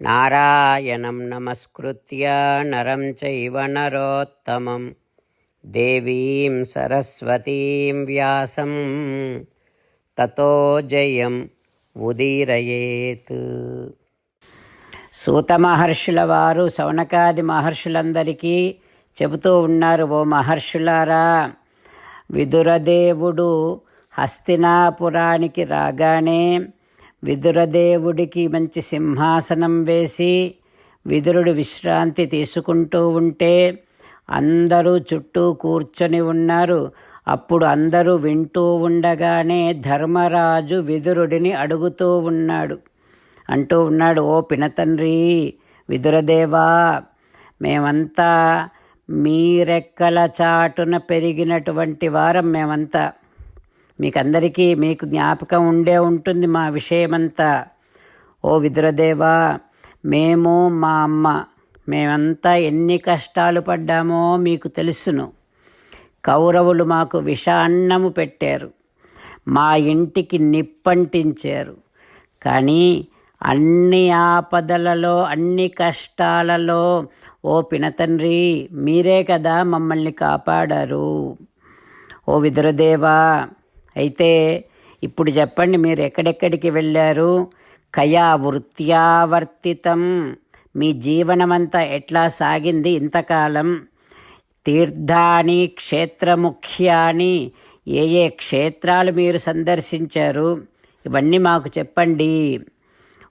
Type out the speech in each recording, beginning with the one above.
నారాయణం నమస్కృత్య నరం చైవ నరోత్తమం దేవీం సరస్వతీం వ్యాసం తతో జయం ఉదీరయేత్ సూత మహర్షుల వారు సౌనకాది మహర్షులందరికీ చెబుతూ ఉన్నారు ఓ మహర్షులారా విదురదేవుడు హస్తినాపురానికి రాగానే విదురదేవుడికి మంచి సింహాసనం వేసి విదురుడు విశ్రాంతి తీసుకుంటూ ఉంటే అందరూ చుట్టూ కూర్చొని ఉన్నారు. అప్పుడు అందరూ వింటూ ఉండగానే ధర్మరాజు విదురుడిని అడుగుతూ ఉన్నాడు. అంటూ ఉన్నాడు ఓ పినతండ్రి విదురదేవా మేమంతా మీరెక్కల చాటున పెరిగినటువంటి వారం మేమంతా. మీకందరికీ మీకు జ్ఞాపకం ఉండే ఉంటుంది మా విషయమంతా. ఓ విదురదేవా మేము మా అమ్మ మేమంతా ఎన్ని కష్టాలు పడ్డామో మీకు తెలుసును. కౌరవులు మాకు విషాన్నము పెట్టారు. మా ఇంటికి నిప్పంటించారు. కానీ అన్ని ఆపదలలో అన్ని కష్టాలలో ఓ పినతండ్రి మీరే కదా మమ్మల్ని కాపాడారు. ఓ విదురదేవా అయితే ఇప్పుడు చెప్పండి మీరు ఎక్కడెక్కడికి వెళ్ళారు? కయా వృత్యావర్తితం మీ జీవనమంతా ఎట్లా సాగింది ఇంతకాలం? తీర్థాని క్షేత్రముఖ్యాని ఏ ఏ క్షేత్రాలు మీరు సందర్శించారు? ఇవన్నీ మాకు చెప్పండి.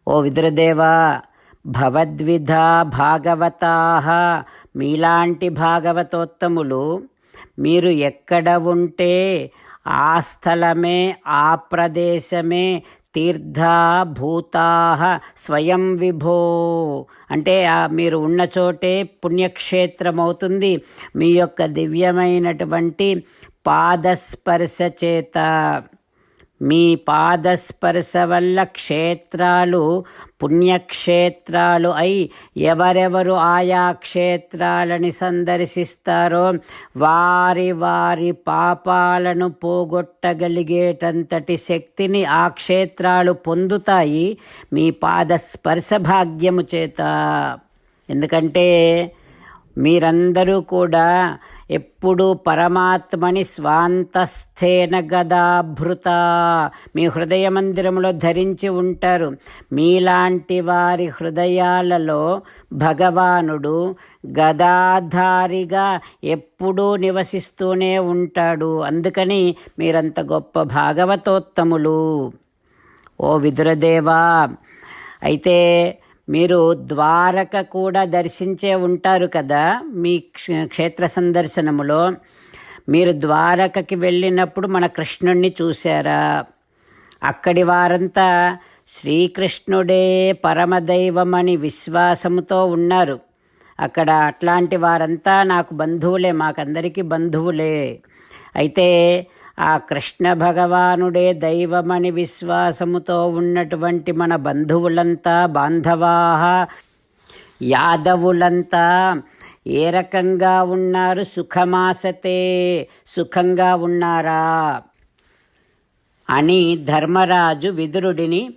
ఓ విదురదేవా భవద్విధ భాగవతా మీలాంటి భాగవతోత్తములు మీరు ఎక్కడ ఉంటే ఆ స్థలమే ఆ ప్రదేశమే తీర్థ స్వయం విభో. అంటే మీరు ఉన్న చోటే పుణ్యక్షేత్రం అవుతుంది మీ యొక్క దివ్యమైనటువంటి పాదస్పర్శ చేత. మీ పాదస్పర్శ వల్ల క్షేత్రాలు పుణ్యక్షేత్రాలు అయి ఎవరెవరు ఆయా క్షేత్రాలని సందర్శిస్తారో వారి వారి పాపాలను పోగొట్టగలిగేటంతటి శక్తిని ఆ క్షేత్రాలు పొందుతాయి మీ పాదస్పర్శ భాగ్యము చేత. ఎందుకంటే మీరందరూ కూడా ఎప్పుడు పరమాత్మని స్వాంతస్థేన గదాభృత. మీ హృదయ మందిరంలో ధరించి ఉంటారు. మీలాంటి వారి హృదయాలలో భగవానుడు గదాధారిగా ఎప్పుడూ నివసిస్తూనే ఉంటాడు. అందుకని మీరంత గొప్ప భాగవతోత్తములు. ఓ విదురదేవా అయితే మీరు ద్వారక కూడా దర్శించే ఉంటారు కదా మీ క్షేత్ర సందర్శనములో. మీరు ద్వారకకి వెళ్ళినప్పుడు మన కృష్ణుణ్ణి చూశారా? అక్కడి వారంతా శ్రీకృష్ణుడే పరమదైవమని విశ్వాసముతో ఉన్నారు. అక్కడ అట్లాంటి వారంతా నాకు బంధువులే మాకందరికీ బంధువులే. అయితే ఆ కృష్ణ భగవానుడే దైవమని విశ్వాసముతో ఉన్నటువంటి మన బంధువులంతా బాంధవాహ యాదవులంతా ఏ రకంగా ఉన్నారు? సుఖమాసతే సుఖంగా ఉన్నారా? అని ధర్మరాజు విదురుడిని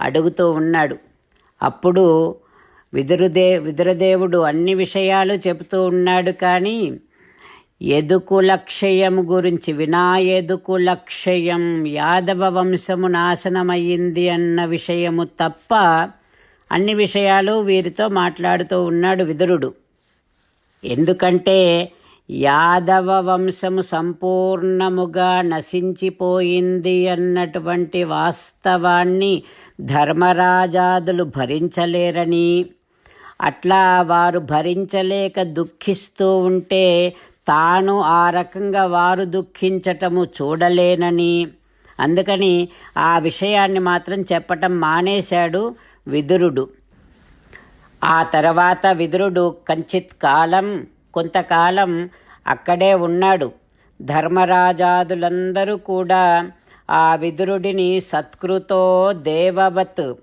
అడుగుతూ ఉన్నాడు. అప్పుడు విదురుదే విదురదేవుడు అన్ని విషయాలు చెబుతూ ఉన్నాడు కానీ ఎదుకులక్షయం గురించి వినాయదుకులక్షయం యాదవ వంశము నాశనమయ్యింది అన్న విషయము తప్ప అన్ని విషయాలు వీరితో మాట్లాడుతూ ఉన్నాడు విదురుడు. ఎందుకంటే యాదవ వంశము సంపూర్ణముగా నశించిపోయింది అన్నటువంటి వాస్తవాన్ని ధర్మరాజాదులు భరించలేరని. అట్లా వారు భరించలేక దుఃఖిస్తూ ఉంటే తాను ఆ రకంగా వారు దుఃఖించటము చూడలేనని. అందుకని ఆ విషయాన్ని మాత్రం చెప్పటం మానేశాడు విదురుడు. ఆ తర్వాత విదురుడు కంచిత్ కాలం కొంతకాలం అక్కడే ఉన్నాడు. ధర్మరాజాదులందరూ కూడా ఆ విదురుడిని సత్కృతో దేవవత్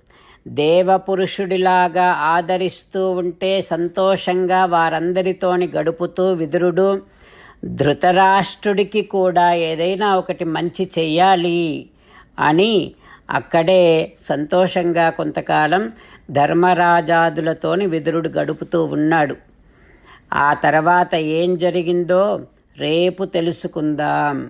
దేవపురుషుడిలాగా ఆదరిస్తూ ఉంటే సంతోషంగా వారందరితోని గడుపుతూ విదురుడు. ధృతరాష్ట్రుడికి కూడా ఏదైనా ఒకటి మంచి చెయ్యాలి అని అక్కడే సంతోషంగా కొంతకాలం ధర్మరాజాదులతోని విదురుడు గడుపుతూ ఉన్నాడు. ఆ తర్వాత ఏం జరిగిందో రేపు తెలుసుకుందాం.